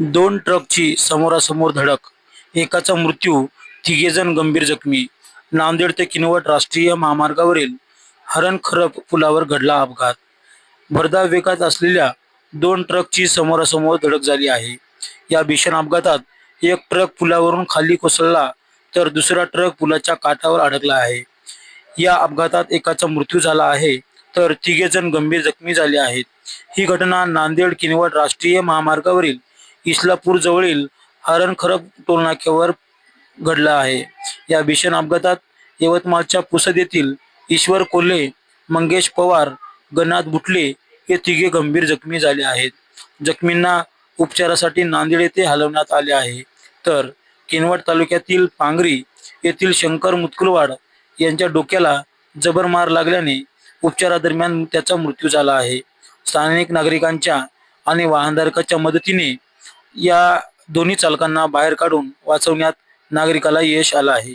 दोन ट्रकची समोरासमोर धडक एकाचा मृत्यू तिघेजण गंभीर जखमी. नांदेड ते किनवट राष्ट्रीय महामार्गावरील हरणखरप पुलावर घडला अपघात. भरधाव वेगात असलेल्या दोन ट्रकची समोरासमोर धडक झाली आहे. या भीषण अपघातात एक ट्रक पुलावरून खाली कोसळला तर दुसरा ट्रक पुलाच्या काठावर अडकला आहे. या अपघातात एकाचा मृत्यू झाला आहे तर तिघे जण गंभीर जखमी झाले आहेत. ही घटना नांदेड किनवट राष्ट्रीय महामार्गावरील इस्लापूर जवळील हरणखरप टोलनाक्यावर घडला आहे. या भीषण अपघातात यवतमाळच्या पुसद येथील ईश्वर कोल्हे मंगेश पवार गणनाथ बुटले हे तिघे गंभीर जखमी झाले आहेत. जखमींना उपचारासाठी नांदेड येथे हलवण्यात आले आहे. तर किनवट तालुक्यातील पांगरी येथील शंकर मुतकुलवाड यांच्या डोक्याला जबर मार लागल्याने उपचारादरम्यान त्याचा मृत्यू झाला आहे. स्थानिक नागरिकांच्या आणि वाहनधारकाच्या मदतीने या दोन्ही चालकांना बाहेर काढून वाचवण्यात नागरिकाला यश आलं आहे.